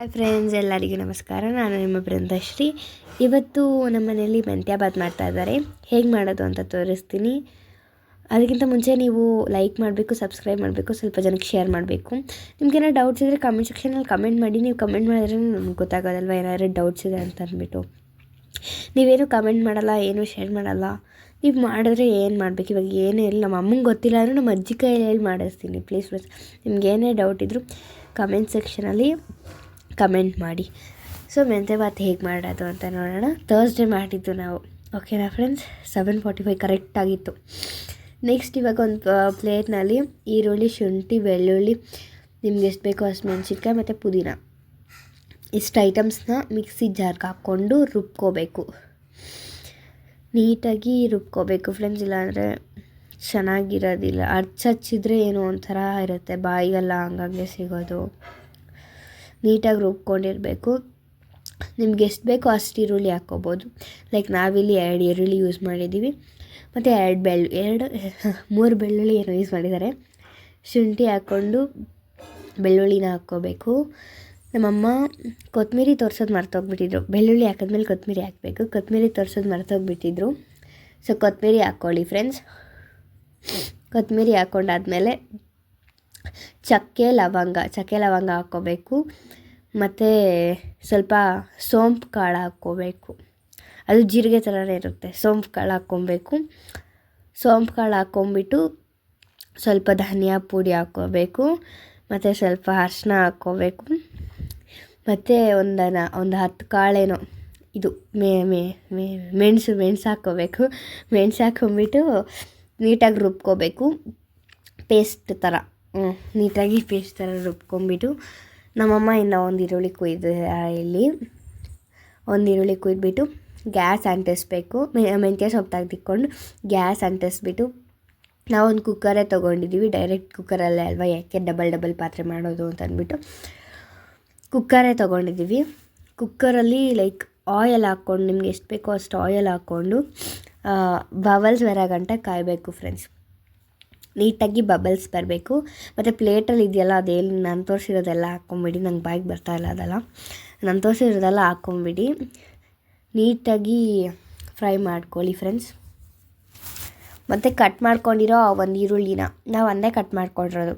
Hi friends ಎಲ್ಲರಿಗೂ ನಮಸ್ಕಾರ. ನಾನು ನಿಮ್ಮ ಬೃಂದಶ್ರೀ ಇವತ್ತು ನಮ್ಮ ಮನೆಯಲ್ಲಿ ಮೆಂತ್ಯಾಬಾತ್ ಮಾಡ್ತಾ ಇದ್ದಾರೆ. ಹೇಗೆ ಮಾಡೋದು ಅಂತ ತೋರಿಸ್ತೀನಿ. ಅದಕ್ಕಿಂತ ಮುಂಚೆ ನೀವು ಲೈಕ್ ಮಾಡಬೇಕು ಸಬ್ಸ್ಕ್ರೈಬ್ ಮಾಡಬೇಕು, ಸ್ವಲ್ಪ ಜನಕ್ಕೆ ಶೇರ್ ಮಾಡಬೇಕು. ನಿಮ್ಗೇನೋ ಡೌಟ್ಸ್ ಇದ್ದರೆ ಕಮೆಂಟ್ ಸೆಕ್ಷನಲ್ಲಿ ಕಮೆಂಟ್ ಮಾಡಿ. ನೀವು ಕಮೆಂಟ್ ಮಾಡಿದ್ರೆ ನಮ್ಗೆ ಗೊತ್ತಾಗೋದಲ್ವ ಏನಾದರೂ ಡೌಟ್ಸ್ ಇದೆ ಅಂತ ಅಂದ್ಬಿಟ್ಟು. ನೀವೇನು ಕಮೆಂಟ್ ಮಾಡಲ್ಲ, ಏನು ಶೇರ್ ಮಾಡಲ್ಲ. ನೀವು ಮಾಡಿದ್ರೆ ಏನು ಮಾಡಬೇಕು? ಇವಾಗ ಏನೇ ಇಲ್ಲ ನಮ್ಮ ಅಮ್ಮಂಗೆ ಗೊತ್ತಿಲ್ಲ ಅಂದರೆ ನಮ್ಮ ಅಜ್ಜಿ ಕೈಯಲ್ಲಿ ಮಾಡಿಸ್ತೀನಿ. ಪ್ಲೀಸ್ ಪ್ಲೀಸ್ ನಿಮ್ಗೆ ಏನೇ ಡೌಟ್ ಇದ್ದರೂ ಕಮೆಂಟ್ ಸೆಕ್ಷನಲ್ಲಿ ಕಮೆಂಟ್ ಮಾಡಿ. ಸೊ, ಮೆಂತೆ ಬಾತ್ ಹೇಗೆ ಮಾಡೋದು ಅಂತ ನೋಡೋಣ. ತರ್ಸ್ಡೇ ಮಾಡಿದ್ದು ನಾವು. ಓಕೆನಾ ಫ್ರೆಂಡ್ಸ್ ಸೆವೆನ್ ಫಾರ್ಟಿ ಫೈವ್ ಕರೆಕ್ಟಾಗಿತ್ತು ನೆಕ್ಸ್ಟ್ ಇವಾಗ ಒಂದು ಪ್ಲೇಟ್ನಲ್ಲಿ ಈರುಳ್ಳಿ, ಶುಂಠಿ, ಬೆಳ್ಳುಳ್ಳಿ, ನಿಮ್ಗೆ ಎಷ್ಟು ಬೇಕೋ ಅಷ್ಟು ಮೆಣಸಿನ್ಕಾಯಿ ಮತ್ತು ಪುದೀನ. ಇಷ್ಟು ಐಟಮ್ಸ್ನ ಮಿಕ್ಸಿ ಜಾರ್ಗೆ ಹಾಕ್ಕೊಂಡು ರುಬ್ಕೋಬೇಕು. ನೀಟಾಗಿ ರುಬ್ಕೋಬೇಕು ಫ್ರೆಂಡ್ಸ್ ಇಲ್ಲಾಂದರೆ ಚೆನ್ನಾಗಿರೋದಿಲ್ಲ. ಅಚ್ಚಚ್ಚಿದ್ರೆ ಏನೋ ಒಂಥರ ಇರುತ್ತೆ. ಬಾಯಿಗೆಲ್ಲ ಹಂಗಾಗೆ ಸಿಗೋದು. ನೀಟಾಗಿ ರುಬ್ಕೊಂಡಿರಬೇಕು. ನಿಮ್ಗೆ ಎಷ್ಟು ಬೇಕೋ ಅಷ್ಟು ಈರುಳ್ಳಿ ಹಾಕ್ಕೋಬೋದು. ಲೈಕ್ ನಾವಿಲ್ಲಿ ಎರಡು ಈರುಳ್ಳಿ ಯೂಸ್ ಮಾಡಿದ್ದೀವಿ. ಮತ್ತು ಎರಡು ಬೆಳ್ಳು, ಎರಡು, ಮೂರು ಬೆಳ್ಳುಳ್ಳಿ ಏನೋ ಯೂಸ್ ಮಾಡಿದ್ದಾರೆ. ಶುಂಠಿ ಹಾಕ್ಕೊಂಡು ಬೆಳ್ಳುಳ್ಳಿನ ಹಾಕ್ಕೋಬೇಕು. ನಮ್ಮಮ್ಮ ಕೊತ್ತಂಬರಿ ತೋರ್ಸೋದು ಮರ್ತೋಗ್ಬಿಟ್ಟಿದ್ರು. ಬೆಳ್ಳುಳ್ಳಿ ಹಾಕಿದ್ಮೇಲೆ ಕೊತ್ತಂಬರಿ ಹಾಕಬೇಕು. ಕೊತ್ತಂಬರಿ ತೋರ್ಸೋದು ಮರ್ತೋಗ್ಬಿಟ್ಟಿದ್ರು. ಸೊ ಕೊತ್ತಂಬರಿ ಹಾಕ್ಕೊಳ್ಳಿ ಫ್ರೆಂಡ್ಸ್ ಕೊತ್ತಂಬರಿ ಹಾಕ್ಕೊಂಡಾದ್ಮೇಲೆ ಚಕ್ಕೆ ಲವಂಗ ಚಕ್ಕೆ ಲವಂಗ ಹಾಕ್ಕೋಬೇಕು. ಮತ್ತು ಸ್ವಲ್ಪ ಸೋಂಪು ಕಾಳು ಹಾಕ್ಕೋಬೇಕು. ಅದು ಜೀರಿಗೆ ಥರನೇ ಇರುತ್ತೆ. ಸೋಂಪು ಕಾಳು ಹಾಕ್ಕೊಬೇಕು. ಸೋಂಪು ಕಾಳು ಹಾಕ್ಕೊಂಬಿಟ್ಟು ಸ್ವಲ್ಪ ಧನಿಯಾ ಪುಡಿ ಹಾಕ್ಕೋಬೇಕು. ಮತ್ತು ಸ್ವಲ್ಪ ಅರ್ಶಿನ ಹಾಕ್ಕೋಬೇಕು. ಮತ್ತು ಒಂದನ ಒಂದು ಹತ್ತು ಕಾಳೇನೋ, ಇದು ಮೇ ಮೇ ಮೇ, ಮೆಣಸು ಮೆಣಸು ಹಾಕ್ಕೋಬೇಕು. ಮೆಣಸು ಹಾಕ್ಕೊಂಬಿಟ್ಟು ನೀಟಾಗಿ ರುಬ್ಕೋಬೇಕು. ಪೇಸ್ಟ್ ಥರ. ನೀಟಾಗಿ ಪೇಸ್ಟ್ ಥರ ರುಬ್ಕೊಂಬಿಟ್ಟು ನಮ್ಮಮ್ಮ ಇನ್ನು ಒಂದು ಈರುಳ್ಳಿ ಕುಯ್ದ ಇಲ್ಲಿ ಒಂದು ಈರುಳ್ಳಿ ಕುಯ್ದುಬಿಟ್ಟು ಗ್ಯಾಸ್ ಅಂಟಿಸ್ಬೇಕು. ಮೆಂತ್ಯ ಸೊಪ್ಪು ತೆಗೆದಿಕ್ಕೊಂಡು ಗ್ಯಾಸ್ ಅಂಟಿಸ್ಬಿಟ್ಟು ನಾವೊಂದು ಕುಕ್ಕರೇ ತೊಗೊಂಡಿದ್ದೀವಿ ಡೈರೆಕ್ಟ್ ಕುಕ್ಕರಲ್ಲೇ ಅಲ್ವಾ? ಯಾಕೆ ಡಬಲ್ ಡಬಲ್ ಪಾತ್ರೆ ಮಾಡೋದು ಅಂತ ಅಂದ್ಬಿಟ್ಟು ಕುಕ್ಕರೇ ತೊಗೊಂಡಿದ್ದೀವಿ ಕುಕ್ಕರಲ್ಲಿ ಲೈಕ್ ಆಯಲ್ ಹಾಕ್ಕೊಂಡು, ನಿಮ್ಗೆ ಎಷ್ಟು ಬೇಕೋ ಅಷ್ಟು ಆಯಲ್ ಹಾಕ್ಕೊಂಡು ಬಬಲ್ಸ್ ಬರೋ ಗಂಟ ಕಾಯಬೇಕು ಫ್ರೆಂಡ್ಸ್ ನೀಟಾಗಿ ಬಬಲ್ಸ್ ಬರಬೇಕು. ಮತ್ತು ಪ್ಲೇಟಲ್ಲಿ ಇದೆಯಲ್ಲ ಅದೇನು ನಾನು ತೋರಿಸಿರೋದೆಲ್ಲ ಹಾಕ್ಕೊಂಬಿಡಿ ನಂಗೆ ಬಾಯಿಗೆ ಬರ್ತಾ ಇಲ್ಲ ಅದೆಲ್ಲ. ನಾನು ತೋರಿಸಿರೋದೆಲ್ಲ ಹಾಕ್ಕೊಂಬಿಡಿ ನೀಟಾಗಿ ಫ್ರೈ ಮಾಡ್ಕೊಳ್ಳಿ ಫ್ರೆಂಡ್ಸ್. ಮತ್ತು ಕಟ್ ಮಾಡ್ಕೊಂಡಿರೋ ಒಂದು ಈರುಳ್ಳಿನ, ನಾವು ಒಂದೇ ಕಟ್ ಮಾಡ್ಕೊಂಡಿರೋದು.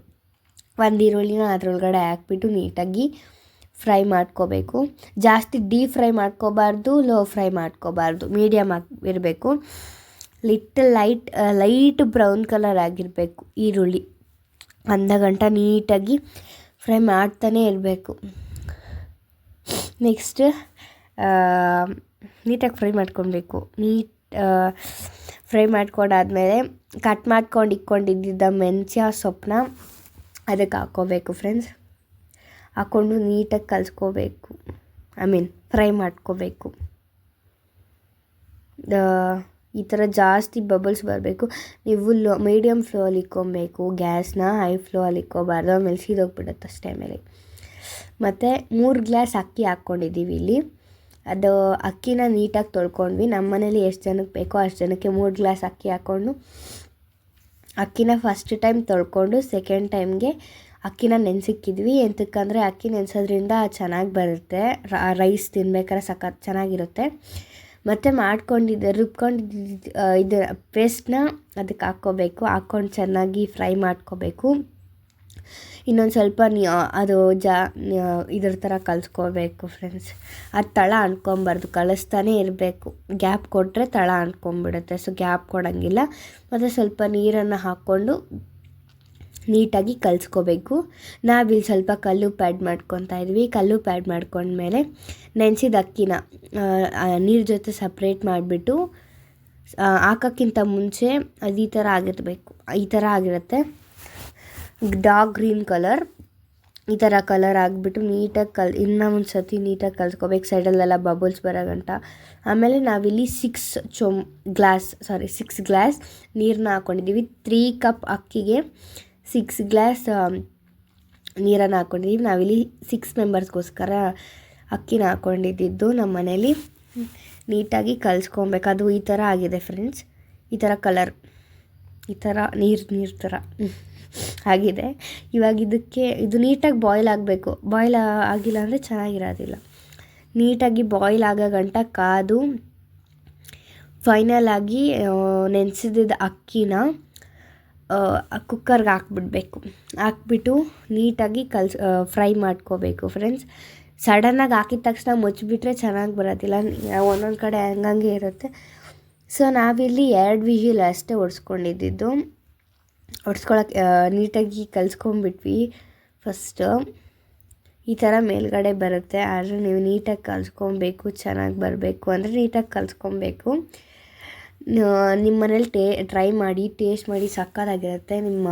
ಒಂದು ಈರುಳ್ಳಿನ ಅದರೊಳಗಡೆ ಹಾಕ್ಬಿಟ್ಟು ನೀಟಾಗಿ ಫ್ರೈ ಮಾಡ್ಕೋಬೇಕು. ಜಾಸ್ತಿ ಡೀಪ್ ಫ್ರೈ ಮಾಡ್ಕೋಬಾರ್ದು, ಲೋ ಫ್ರೈ ಮಾಡ್ಕೋಬಾರ್ದು, ಮೀಡಿಯಮ್ ಇರಬೇಕು little light light brown colour ಆಗಿರಬೇಕು. ಈರುಳ್ಳಿ. ಅಂದ ಗಂಟ ನೀಟಾಗಿ ಫ್ರೈ ಮಾಡ್ತಾನೇ ಇರಬೇಕು. ನೆಕ್ಸ್ಟ್ ನೀಟಾಗಿ ಫ್ರೈ ಮಾಡ್ಕೊಬೇಕು ನೀಟ್ ಫ್ರೈ ಮಾಡ್ಕೊಂಡಾದಮೇಲೆ ಕಟ್ ಮಾಡ್ಕೊಂಡು ಇಕ್ಕೊಂಡಿದ್ದ ಮೆಂತ್ಯ ಸೊಪ್ಪನ್ನ ಅದಕ್ಕೆ ಹಾಕ್ಕೋಬೇಕು ಫ್ರೆಂಡ್ಸ್. ಹಾಕ್ಕೊಂಡು ನೀಟಾಗಿ ಕಲಿಸ್ಕೋಬೇಕು. ಐ ಮೀನ್ ಫ್ರೈ ಮಾಡ್ಕೋಬೇಕು. ಈ ಥರ ಜಾಸ್ತಿ ಬಬಲ್ಸ್ ಬರಬೇಕು. ನೀವು ಲೋ, ಮೀಡಿಯಮ್ ಫ್ಲೋಲ್ಲಿ ಇಕ್ಕೊಬೇಕು, ಗ್ಯಾಸ್ನ ಹೈ ಫ್ಲೋಲ್ಲಿ ಇಕ್ಕೋಬಾರ್ದು, ಆಮೇಲೆ ಸೀದೋಗ್ಬಿಡುತ್ತೆ ಅಷ್ಟೇ ಮೇಲೆ. ಮತ್ತು ಮೂರು ಗ್ಲಾಸ್ ಅಕ್ಕಿ ಹಾಕ್ಕೊಂಡಿದ್ದೀವಿ ಇಲ್ಲಿ. ಅದು ಅಕ್ಕಿನ ನೀಟಾಗಿ ತೊಳ್ಕೊಂಡ್ವಿ. ನಮ್ಮ ಮನೇಲಿ ಎಷ್ಟು ಜನಕ್ಕೆ ಬೇಕೋ ಅಷ್ಟು ಜನಕ್ಕೆ ಮೂರು ಗ್ಲಾಸ್ ಅಕ್ಕಿ ಹಾಕ್ಕೊಂಡು, ಅಕ್ಕಿನ ಫಸ್ಟ್ ಟೈಮ್ ತೊಳ್ಕೊಂಡು, ಸೆಕೆಂಡ್ ಟೈಮ್ಗೆ ಅಕ್ಕಿನ ನೆನೆಸಿಕ್ಕಿದ್ವಿ. ಎಂತಕ್ಕಂದರೆ ಅಕ್ಕಿ ನೆನೆಸೋದ್ರಿಂದ ಚೆನ್ನಾಗಿ ಬರುತ್ತೆ. ರೈಸ್ ತಿನ್ಬೇಕಾದ್ರೆ ಸಖತ್ ಚೆನ್ನಾಗಿರುತ್ತೆ. ಮತ್ತು ಮಾಡ್ಕೊಂಡಿದ್ದೆ, ರುಬ್ಕೊಂಡಿದ್ದ ಇದು ಪೇಸ್ಟ್ನ ಅದಕ್ಕೆ ಹಾಕ್ಕೋಬೇಕು. ಹಾಕ್ಕೊಂಡು ಚೆನ್ನಾಗಿ ಫ್ರೈ ಮಾಡ್ಕೋಬೇಕು. ಇನ್ನೊಂದು ಸ್ವಲ್ಪ ನೀ ಅದು ಜಾ ಇದ್ರ ಥರ ಕಲಿಸ್ಕೋಬೇಕು ಫ್ರೆಂಡ್ಸ್ ಅದು ತಳ ಅಂಟ್ಕೊಬಾರ್ದು, ಕಳಿಸ್ತಾನೆ ಇರಬೇಕು. ಗ್ಯಾಪ್ ಕೊಟ್ಟರೆ ತಳ ಅಂಟ್ಕೊಂಬಿಡುತ್ತೆ ಸೊ ಗ್ಯಾಪ್ ಕೊಡೋಂಗಿಲ್ಲ. ಮತ್ತು ಸ್ವಲ್ಪ ನೀರನ್ನು ಹಾಕ್ಕೊಂಡು ನೀಟಾಗಿ ಕಲಿಸ್ಕೋಬೇಕು. ನಾವಿಲ್ಲಿ ಸ್ವಲ್ಪ ಕಲ್ಲು ಪ್ಯಾಡ್ ಮಾಡ್ಕೊತಾ ಇದ್ವಿ. ಕಲ್ಲು ಪ್ಯಾಡ್ ಮಾಡ್ಕೊಂಡ್ಮೇಲೆ ನೆನೆಸಿದ ಅಕ್ಕಿನ ನೀರು ಜೊತೆ ಸಪ್ರೇಟ್ ಮಾಡಿಬಿಟ್ಟು ಹಾಕೋಕ್ಕಿಂತ ಮುಂಚೆ ಅದು ಈ ಥರ ಆಗಿರಬೇಕು. ಈ ಥರ ಆಗಿರುತ್ತೆ. ಡಾರ್ಕ್ ಗ್ರೀನ್ ಕಲರ್ ಈ ಥರ ಕಲರ್ ಆಗಿಬಿಟ್ಟು ನೀಟಾಗಿ ಕಲ್, ಇನ್ನೂ ಒಂದು ಸತಿ ನೀಟಾಗಿ ಕಲ್ಸ್ಕೋಬೇಕು. ಸೈಡಲ್ಲೆಲ್ಲ ಬಬಲ್ಸ್ ಬರೋ ಗಂಟ ಆಮೇಲೆ ನಾವಿಲ್ಲಿ ಸಿಕ್ಸ್ ಚೊಮ್ ಗ್ಲಾಸ್ ಸಾರಿ ಸಿಕ್ಸ್ ಗ್ಲಾಸ್ ನೀರನ್ನ ಹಾಕ್ಕೊಂಡಿದ್ದೀವಿ ತ್ರೀ ಕಪ್ ಅಕ್ಕಿಗೆ ಸಿಕ್ಸ್ ಗ್ಲಾಸ್ ನೀರನ್ನು ಹಾಕ್ಕೊಂಡಿದ್ದೀವಿ ನಾವಿಲ್ಲಿ ಸಿಕ್ಸ್ ಮೆಂಬರ್ಸ್ಗೋಸ್ಕರ ಅಕ್ಕಿನ ಹಾಕ್ಕೊಂಡಿದ್ದು ನಮ್ಮ ಮನೇಲಿ. ನೀಟಾಗಿ ಕಲಿಸ್ಕೊಬೇಕು. ಅದು ಈ ಥರ ಆಗಿದೆ ಫ್ರೆಂಡ್ಸ್ ಈ ಥರ ಕಲರ್ ಈ ಥರ ನೀರು ನೀರು ಥರ. ಆಗಿದೆ. ಇವಾಗ ಇದಕ್ಕೆ, ಇದು ನೀಟಾಗಿ ಬಾಯ್ಲ್ ಆಗಬೇಕು. ಬಾಯ್ಲ್ ಆಗಿಲ್ಲ ಅಂದರೆ ಚೆನ್ನಾಗಿರೋದಿಲ್ಲ. ನೀಟಾಗಿ ಬಾಯ್ಲ್ ಆಗೋ ಗಂಟ ಕಾದು ಫೈನಲ್ ಆಗಿ ನೆನೆಸಿದ ಅಕ್ಕಿನ ಕುಕ್ಕರ್ಗೆ ಹಾಕ್ಬಿಡ್ಬೇಕು. ಹಾಕ್ಬಿಟ್ಟು ನೀಟಾಗಿ ಕಲ್ಸ್ ಫ್ರೈ ಮಾಡ್ಕೋಬೇಕು ಫ್ರೆಂಡ್ಸ್ ಸಡನ್ನಾಗಿ ಹಾಕಿದ ತಕ್ಷಣ ಮುಚ್ಚಿಬಿಟ್ರೆ ಚೆನ್ನಾಗಿ ಬರೋದಿಲ್ಲ. ಒಂದೊಂದು ಕಡೆ ಹಂಗಂಗೆ ಇರುತ್ತೆ. ಸೊ ನಾವಿಲ್ಲಿ ಎರಡು ವಿಹಿಲ್ ಅಷ್ಟೇ ಹೊಡ್ಸ್ಕೊಂಡಿದ್ದಿದ್ದು ಒಡ್ಸ್ಕೊಳಕ್ಕೆ ನೀಟಾಗಿ ಕಲಿಸ್ಕೊಂಬಿಟ್ವಿ ಫಸ್ಟು ಈ ಥರ ಮೇಲ್ಗಡೆ ಬರುತ್ತೆ. ಆದರೆ ನೀವು ನೀಟಾಗಿ ಕಲಿಸ್ಕೊಬೇಕು, ಚೆನ್ನಾಗಿ ಬರಬೇಕು ಅಂದರೆ ನೀಟಾಗಿ ಕಲಿಸ್ಕೊಬೇಕು. ನಿಮ್ಮ ಮನೇಲಿ ಟೇ ಟ್ರೈ ಮಾಡಿ ಟೇಸ್ಟ್ ಮಾಡಿ ಸಕ್ಕತ್ತಾಗಿರುತ್ತೆ. ನಿಮ್ಮ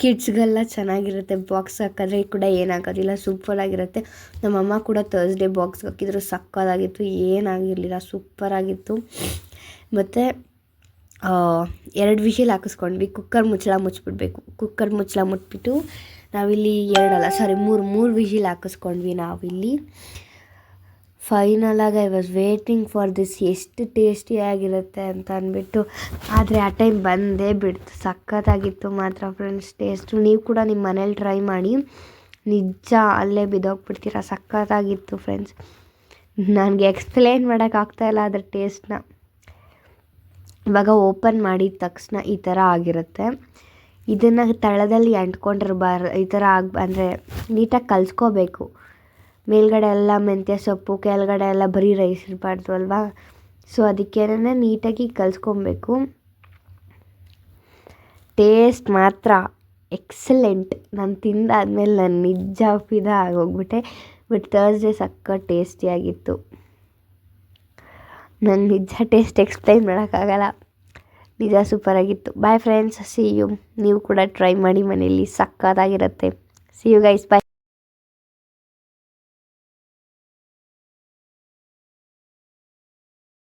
ಕಿಡ್ಸ್ಗೆಲ್ಲ ಚೆನ್ನಾಗಿರುತ್ತೆ. ಬಾಕ್ಸ್ ಹಾಕಿದ್ರೆ ಕೂಡ ಏನಾಗೋದಿಲ್ಲ. ಸೂಪರಾಗಿರುತ್ತೆ ನಮ್ಮಮ್ಮ ಕೂಡ ತರ್ಸ್ಡೇ ಬಾಕ್ಸ್ ಹಾಕಿದ್ರು. ಸಕ್ಕತ್ತಾಗಿತ್ತು. ಏನಾಗಿರಲಿಲ್ಲ. ಸೂಪರಾಗಿತ್ತು ಮತ್ತು ಎರಡು ವಿಷಲ್ ಹಾಕಿಸ್ಕೊಂಡ್ವಿ. ಕುಕ್ಕರ್ ಮುಚ್ಚಳ ಮುಚ್ಚಿಬಿಡ್ಬೇಕು ಕುಕ್ಕರ್ ಮುಚ್ಚಳ ಮುಟ್ಬಿಟ್ಟು ನಾವಿಲ್ಲಿ ಎರಡಲ್ಲ. ಸಾರಿ ಮೂರು ಮೂರು ವಿಷಿಲ್ ಹಾಕಿಸ್ಕೊಂಡ್ವಿ ನಾವಿಲ್ಲಿ. ಫೈನಲಾಗಿ I was waiting for this ಎಷ್ಟು ಟೇಸ್ಟಿಯಾಗಿರುತ್ತೆ ಅಂತ ಅಂದ್ಬಿಟ್ಟು, ಆದರೆ ಆ ಟೈಮ್ ಬಂದೇ ಬಿಡ್ತು. ಸಖತ್ತಾಗಿತ್ತು ಮಾತ್ರ ಫ್ರೆಂಡ್ಸ್ ಟೇಸ್ಟು ನೀವು ಕೂಡ ನಿಮ್ಮ ಮನೇಲಿ ಟ್ರೈ ಮಾಡಿ, ನಿಜ ಅಲ್ಲೇ ಬಿದ್ದೋಗ್ಬಿಡ್ತೀರ. ಸಖತ್ತಾಗಿತ್ತು ಫ್ರೆಂಡ್ಸ್ ನನಗೆ ಎಕ್ಸ್ಪ್ಲೇನ್ ಮಾಡೋಕ್ಕಾಗ್ತಾಯಿಲ್ಲ ಅದ್ರ ಟೇಸ್ಟ್ನ ಇವಾಗ ಓಪನ್ ಮಾಡಿದ ತಕ್ಷಣ ಈ ಥರ ಆಗಿರುತ್ತೆ. ಇದನ್ನು ತಳದಲ್ಲಿ ಅಂಟ್ಕೊಂಡಿರಬಾರ್ದು. ಈ ಥರ ಆಗ, ಅಂದರೆ ನೀಟಾಗಿ ಕಲಿಸ್ಕೋಬೇಕು. ಮೇಲ್ಗಡೆ ಎಲ್ಲ ಮೆಂತ್ಯ ಸೊಪ್ಪು, ಕೆಳಗಡೆ ಎಲ್ಲ ಬರೀ ರೈಸ್ ಇರಬಾರ್ದು ಅಲ್ವಾ? ಸೊ ಅದಕ್ಕೇನೆ ನೀಟಾಗಿ ಕಲಿಸ್ಕೊಬೇಕು. ಟೇಸ್ಟ್ ಮಾತ್ರ ಎಕ್ಸಲೆಂಟ್ ನಾನು ತಿಂದಾದ್ಮೇಲೆ ನಾನು ನಿಜ ಫಿದಾ ಆಗೋಗ್ಬಿಟ್ಟೆ. ಬಟ್ ತರ್ಸ್ಡೇ ಸಕ್ಕ ಟೇಸ್ಟಿಯಾಗಿತ್ತು ನನ್ನ ನಿಜ ಟೇಸ್ಟ್ ಎಕ್ಸ್ಪ್ಲೈನ್ ಮಾಡೋಕ್ಕಾಗಲ್ಲ. ನಿಜ ಸೂಪರಾಗಿತ್ತು ಬಾಯ್ ಫ್ರೆಂಡ್ಸ್ ಸಿ ಯು ನೀವು ಕೂಡ ಟ್ರೈ ಮಾಡಿ ಮನೇಲಿ ಸಕ್ಕತ್ತಾಗಿರುತ್ತೆ ಸಿ ಯು ಗೈಸ್ ಬಾಯ್